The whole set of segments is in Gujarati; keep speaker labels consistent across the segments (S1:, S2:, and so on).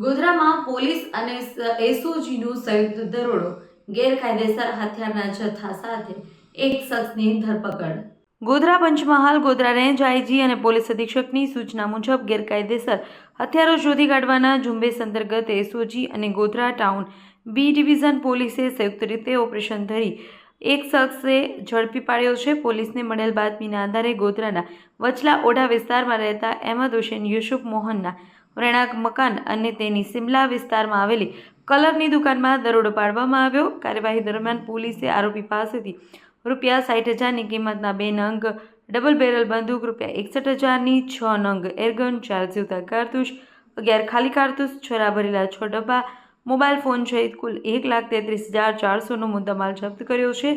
S1: ગોધરામાં પોલીસ અને એસઓજીનું સંયુક્ત દરોડો, ગેરકાયદેસર હથિયારના જથ્થા સાથે એક શખ્સની ધરપકડ. ગોધરા પંચમહાલ, ગોધરા રેન્જ આઈજી અને પોલીસ અધિક્ષકની સૂચના મુજબ ગેરકાયદેસર હથિયારો શોધી કાઢવાના ઝુંબેશ અંતર્ગત એસઓજી અને ગોધરા ટાઉન બી ડિવિઝન પોલીસે સંયુક્ત રીતે ઓપરેશન ધરી એક શખ્સે ઝડપી પાડ્યો છે. પોલીસને મળેલ બાતમીના આધારે ગોધરાના વચલા ઓઢા વિસ્તારમાં રહેતા અહેમદ હુસેન યુસુફ મોહનના રહેણાંક મકાન અને તેની સિમલા વિસ્તારમાં આવેલી કલરની દુકાનમાં દરોડો પાડવામાં આવ્યો. કાર્યવાહી દરમિયાન પોલીસે આરોપી પાસેથી રૂપિયા સાઠ હજારની કિંમતના બે નંગ, ડબલ બેરલ બંદૂક, રૂપિયા એકસઠ હજારની છ નંગ એરગન, ચાર જીવતા કારતૂસ, અગિયાર ખાલી કારતૂસ, છરા ભરેલા છ ડબ્બા, મોબાઈલ ફોન સહિત કુલ એક લાખ તેત્રીસ હજાર ચારસોનો મુદ્દામાલ જપ્ત કર્યો છે.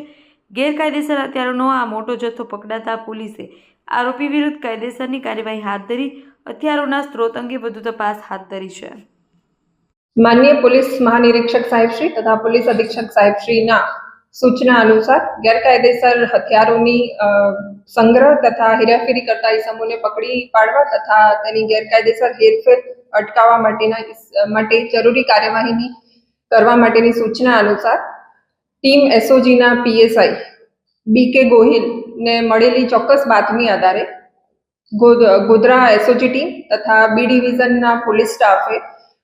S1: ગેરકાયદેસર હથિયારોનો આ મોટો જથ્થો પકડાતા પોલીસે આરોપી વિરુદ્ધ કાયદેસરની કાર્યવાહી હાથ ધરી હથિયારોના સ્ત્રોત અંગે વધુ તપાસ હાથ ધરી છે.
S2: માનનીય પોલીસ મહાનિરીક્ષક સાહેબશ્રી તથા પોલીસ અધિક્ષક સાહેબશ્રીના સૂચના અનુસાર ગેરકાયદેસર હથિયારોની સંગ્રહ તથા હેરાફેરી કરતા ઇસમોને પકડી પાડવા તથા તેની ગેરકાયદેસર હેરફેર અટકાવવા માટેના માટે જરૂરી કાર્યવાહીની કરવા માટેની સૂચના અનુસાર ટીમ એસઓજીના પીએસઆઈ બી કે ગોહિલને મળેલી ચોક્કસ બાતમી આધારે ગોધરા એસઓજી ટીમ તથા બી ડિવિઝનના પોલીસ સ્ટાફે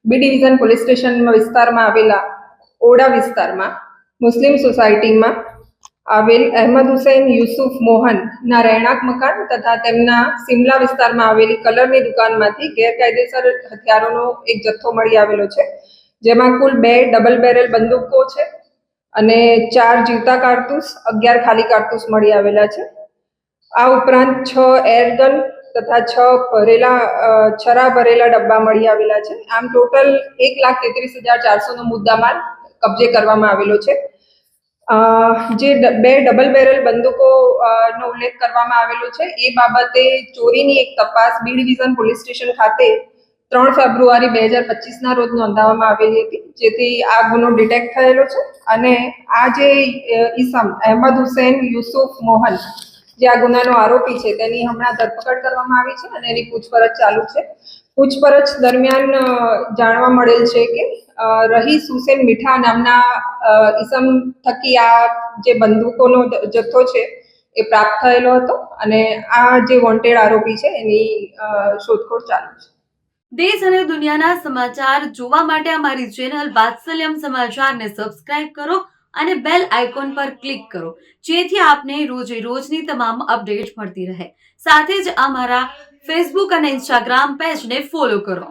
S2: બી ડિવિઝન પોલીસ સ્ટેશન વિસ્તારમાં આવેલા ઓડા વિસ્તારમાં મુસ્લિમ સોસાયટીમાં આવેલ અહેમદ હુસૈન, યુસુફ, મોહનના રહેણાંક મકાન તથા તેમના સિમલા વિસ્તારમાં આવેલી કલરની દુકાનમાંથી ગેરકાયદેસર હથિયારોનો એક જથ્થો મળી આવેલો છે. જેમાં કુલ બે ડબલ બેરલ બંદૂકો છે અને ચાર જીવતા કારતૂસ, અગિયાર ખાલી કારતૂસ મળી આવેલા છે. આ ઉપરાંત છ એરગન તથા છ ભરેલા છરા ભરેલા ડબ્બા મળી આવેલા છે. આમ ટોટલ એક લાખ તેત્રીસ હજાર ચારસોનો મુદ્દામાલ કબજે કરવામાં આવેલો છે. જે બે ડબલ બેરલ બંદૂકો નો ઉલ્લેખ કરવામાં આવેલો છે. એ બાબતે ચોરીની એક તપાસ બી ડિવિઝન પોલીસ સ્ટેશન ખાતે ત્રણ ફેબ્રુઆરી બે હજાર પચીસના રોજ નોંધાવવામાં આવેલી હતી, જેથી આ ગુનો ડિટેક્ટ થયેલો છે. અને આ જે ઈસમ, અહેમદ હુસૈન, યુસુફ મોહન જે આ ગુનાનો આરોપી છે, તેની હમણાં ધરપકડ કરવામાં આવી છે અને એની પૂછપરછ ચાલુ છે. પૂછપરછ દરમિયાન જાણવા મળેલ છે કે રહીસ હુસેન મીઠા નામના ઇસમ થકી આ જે બંદૂકોનો જથ્થો છે, એ પ્રાપ્ત થયેલો હતો અને આ જે વોન્ટેડ આરોપી છે, એની શોધખોળ ચાલુ છે.
S1: દેશ અને દુનિયાના સમાચાર જોવા માટે અમારી ચેનલ વાત્સલ્યમ સમાચારને સબસ્ક્રાઇબ કરો અને બેલ આઇકોન પર ક્લિક કરો, જેથી આપને રોજે રોજની તમામ અપડેટ મળતી રહે. સાથે જ અમારા ફેસબુક અને ઇન્સ્ટાગ્રામ પેજને ફોલો કરો.